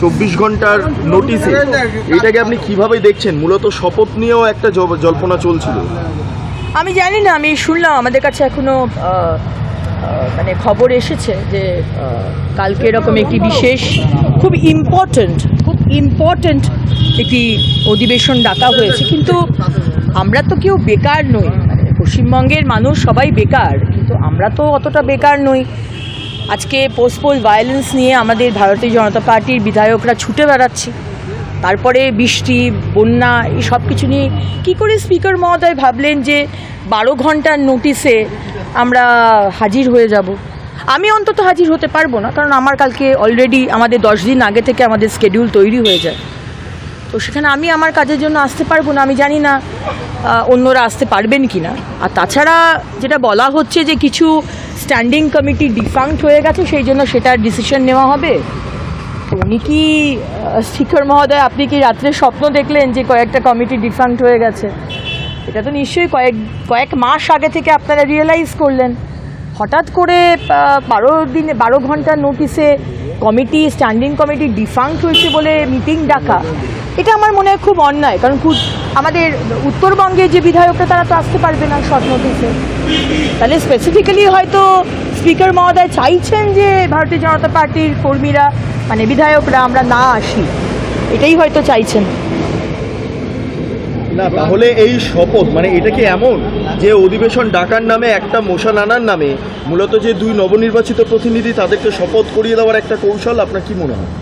চব্বিশ ঘণ্টার নোটিশে এটাকে আপনি কীভাবে দেখছেন? মূলত শপথ নিয়েও একটা জল্পনা চলছিল। আমি জানি না, আমি শুনলাম, আমাদের কাছে এখনও মানে খবর এসেছে যে কালকে এরকম একটি বিশেষ, খুব ইম্পর্ট্যান্ট খুব ইম্পর্ট্যান্ট একটি অধিবেশন ডাকা হয়েছে। কিন্তু আমরা তো কেউ বেকার নই। মানে পশ্চিমবঙ্গের মানুষ সবাই বেকার, কিন্তু আমরা তো অতটা বেকার নই। আজকে পোস্টপোল ভায়োলেন্স নিয়ে আমাদের ভারতীয় জনতা পার্টির বিধায়করা ছুটে বেড়াচ্ছি। তারপরে বৃষ্টি, বন্যা, এই সব কিছু নিয়ে কী করে স্পিকার মহোদয় ভাবলেন যে বারো ঘণ্টার নোটিসে আমরা হাজির হয়ে যাব? আমি অন্তত হাজির হতে পারব না, কারণ আমার কালকে অলরেডি আমাদের দশ দিন আগে থেকে আমাদের স্কেডিউল তৈরি হয়ে যায়। তো সেখানে আমি আমার কাজের জন্য আসতে পারব না, আমি জানি না অন্যরা আসতে পারবেন কি না আর তাছাড়া যেটা বলা হচ্ছে যে কিছু স্ট্যান্ডিং কমিটি ডিফাঙ্ক্ট হয়ে গেছে, সেই জন্য সেটার ডিসিশন নেওয়া হবে। উনি কি স্পিকার মহোদয়, আপনি কি রাত্রে স্বপ্ন দেখলেন যে কয়েকটা কমিটি ডিফাঙ্ক্ট হয়ে গেছে? এটা তো নিশ্চয়ই কয়েক কয়েক মাস আগে থেকে আপনারা রিয়েলাইজ করলেন। হঠাৎ করে বারো দিনে, বারো ঘণ্টার নোটিসে কমিটি স্ট্যান্ডিং কমিটি ডিফাঙ্ক্ট হয়েছে বলে মিটিং ডাকা। এটা আমার মনে হয় খুব অন্যায়, কারণ খুব আমাদের উত্তরবঙ্গে যে বিধায়করা, তারা তো আসতে পারবে না শর্ট নোটিসে তাহলে স্পেসিফিক্যালি হয়তো স্পিকার মহোদয় চাইছেন যে ভারতীয় জনতা পার্টির কর্মীরা মানে বিধায়করা, আমরা না আসি। এটাই হয়তো চাইছেন। না, তাহলে এই শপথ মানে এটা কি এমন যে অধিবেশন ডাকার নামে একটা মোশন আনার নামে, মূলত যে দুই নবনির্বাচিত প্রতিনিধি তাদেরকে শপথ করিয়ে দেওয়ার একটা কৌশল, আপনার কি মনে হয়?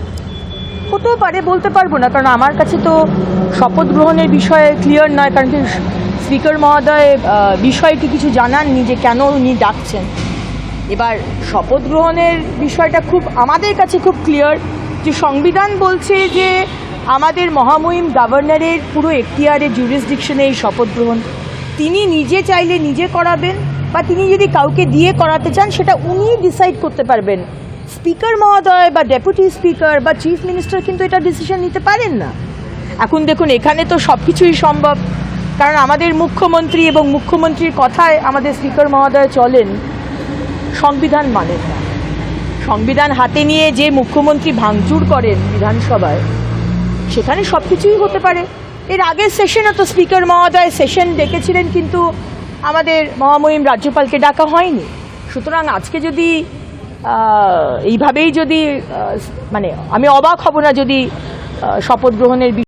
হতেও পারে, বলতে পারব না। কারণ আমার কাছে তো শপথ গ্রহণের বিষয়ে ক্লিয়ার নয়, কারণ কি স্পিকার মহোদয় বিষয়টি কিছু জানাননি যে কেন উনি ডাকছেন। এবার শপথ গ্রহণের বিষয়টা খুব আমাদের কাছে খুব ক্লিয়ার যে সংবিধান বলছে যে আমাদের মহামহিম গভর্নরের পুরো এখতিয়ারের জুরিসডিকশনে এই শপথ গ্রহণ। তিনি নিজে চাইলে নিজে করাবেন বা তিনি যদি কাউকে দিয়ে করাতে চান, সেটা উনিই ডিসাইড করতে পারবেন। স্পিকার মহোদয় বা ডেপুটি স্পিকার বা চিফ মিনিস্টার কিন্তু এটা ডিসিশন নিতে পারেন না। এখন দেখুন, এখানে তো সব কিছুই সম্ভব। কারণ আমাদের মুখ্যমন্ত্রী এবং মুখ্যমন্ত্রীর কথায় আমাদের স্পিকার মহোদয় চলেন, সংবিধান মানেন না। সংবিধান হাতে নিয়ে যে মুখ্যমন্ত্রী ভাঙচুর করেন বিধানসভায়, সেখানে সব কিছুই হতে পারে। এর আগের সেশনে তো স্পিকার মহোদয় সেশন ডেকেছিলেন, কিন্তু আমাদের মহামহিম রাজ্যপালকে ডাকা হয়নি। সুতরাং আজকে যদি এইভাবেই যদি মানে আমি অবাক হব না যদি শপথ গ্রহণের